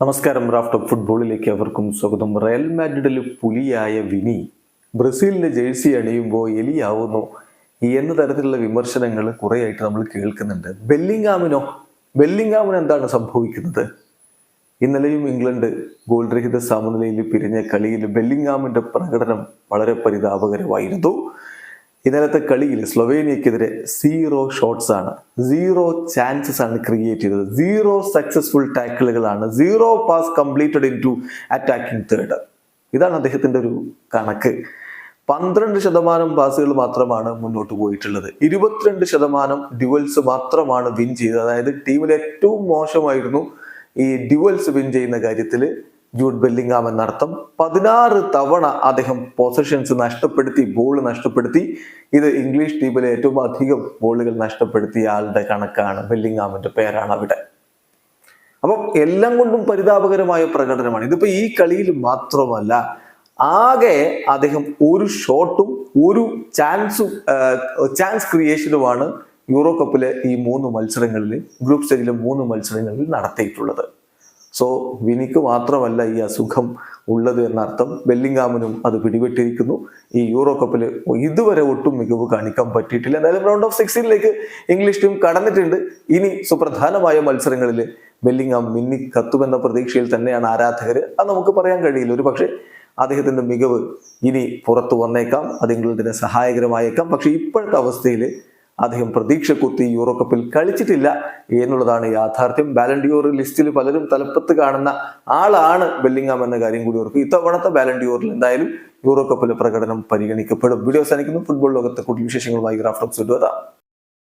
നമസ്കാരം. Raft of ഫുട്ബോളിലേക്ക് അവർക്കും സ്വാഗതം. റയൽ മാഡ്രിഡിൽ പുലിയായ വിനി ബ്രസീലിന്റെ ജേഴ്സി അണിയുമ്പോൾ എലിയാവുന്നു എന്ന തരത്തിലുള്ള വിമർശനങ്ങൾ കുറേയായിട്ട് നമ്മൾ കേൾക്കുന്നുണ്ട്. ബെല്ലിംഗാമിനോ ബെല്ലിംഗാമിന് എന്താണ് സംഭവിക്കുന്നത്? ഇന്നലെയും ഇംഗ്ലണ്ട് ഗോൾ രഹിത സമനിലയിൽ പിരിഞ്ഞ കളിയിൽ ബെല്ലിംഗാമിന്റെ പ്രകടനം വളരെ പരിതാപകരമായിരുന്നു. ഇന്നലത്തെ കളിയിൽ സ്ലൊവേനിയക്കെതിരെ സീറോ ഷോട്ട്സ് ആണ്. സീറോ ചാൻസസ് ആണ് ക്രിയേറ്റ് ചെയ്തത്. Zero successful ടാക്കിളുകളാണ് zero pass completed in to attacking third ഇതാണ് അദ്ദേഹത്തിന്റെ ഒരു കണക്ക്. പന്ത്രണ്ട് ശതമാനം പാസുകൾ മാത്രമാണ് മുന്നോട്ട് പോയിട്ടുള്ളത്. ഇരുപത്തിരണ്ട് ശതമാനം ഡ്യുവൽസ് മാത്രമാണ് വിൻ ചെയ്തത്. അതായത് ടീമിൽ ഏറ്റവും മോശമായിരുന്നു ഈ ഡ്യുവൽസ് വിൻ ചെയ്യുന്ന കാര്യത്തിൽ ജൂഡ് ബെല്ലിംഗാം എന്നർത്ഥം പതിനാറ് തവണ അദ്ദേഹം പൊസിഷൻസ് നഷ്ടപ്പെടുത്തി ബോൾ നഷ്ടപ്പെടുത്തി. ഇത് ഇംഗ്ലീഷ് ടീമിലെ ഏറ്റവും അധികം ബോളുകൾ നഷ്ടപ്പെടുത്തിയ ആളുടെ കണക്കാണ്. ബെല്ലിംഗാമിന്റെ പേരാണ് അവിടെ. അപ്പം എല്ലാം കൊണ്ടും പരിതാപകരമായ പ്രകടനമാണ്. ഇതിപ്പോ ഈ കളിയിൽ മാത്രമല്ല ആകെ അദ്ദേഹം ഒരു ഷോട്ടും ഒരു ചാൻസും ചാൻസ് ക്രിയേഷനുമാണ് യൂറോ കപ്പിലെ ഈ മൂന്ന് മത്സരങ്ങളിൽ ഗ്രൂപ്പ് സ്റ്റേജിലെ മൂന്ന് മത്സരങ്ങളിൽ നടത്തിയിട്ടുള്ളത്. സോ വിനിക്ക് മാത്രമല്ല ഈ അസുഖം ഉള്ളത് എന്നർത്ഥം ബെല്ലിംഗാമിനും അത് പിടിപെട്ടിരിക്കുന്നു. ഈ യൂറോ കപ്പിൽ ഇതുവരെ ഒട്ടും മികവ് കാണിക്കാൻ പറ്റിയിട്ടില്ല. എന്തായാലും റൗണ്ട് ഓഫ് സിക്സ്റ്റീനിലേക്ക് ഇംഗ്ലീഷ് ടീം കടന്നിട്ടുണ്ട്. ഇനി സുപ്രധാനമായ മത്സരങ്ങളിൽ ബെല്ലിംഗാം മിന്നി കത്തുമെന്ന പ്രതീക്ഷയിൽ തന്നെയാണ് ആരാധകർ അത് നമുക്ക് പറയാൻ കഴിയില്ല. ഒരു പക്ഷേ അദ്ദേഹത്തിന്റെ മികവ് ഇനി പുറത്തു വന്നേക്കാം. അത് ഇംഗ്ലണ്ടിനെ സഹായകരമായേക്കാം. പക്ഷേ ഇപ്പോഴത്തെ അവസ്ഥയിൽ അദ്ദേഹം പ്രതീക്ഷ കുത്തി യൂറോ കപ്പിൽ കളിച്ചിട്ടില്ല എന്നുള്ളതാണ് യാഥാർത്ഥ്യം. ബാലൻഡിയോർ ലിസ്റ്റിൽ പലരും തലപ്പത്ത് കാണുന്ന ആളാണ് ബെല്ലിംഗാം എന്ന കാര്യം കൂടി ഓർക്കും ഇത്തവണത്തെ ബാലൻഡിയോറിൽ എന്തായാലും യൂറോ കപ്പിലെ പ്രകടനം പരിഗണിക്കപ്പെടും. വീഡിയോ അവസാനിക്കുന്നു. ഫുട്ബോൾ ലോകത്തെ കൂടുതൽ വിശേഷങ്ങളുമായി ഗ്രാഫ്റ്റോക്സ് എത്താം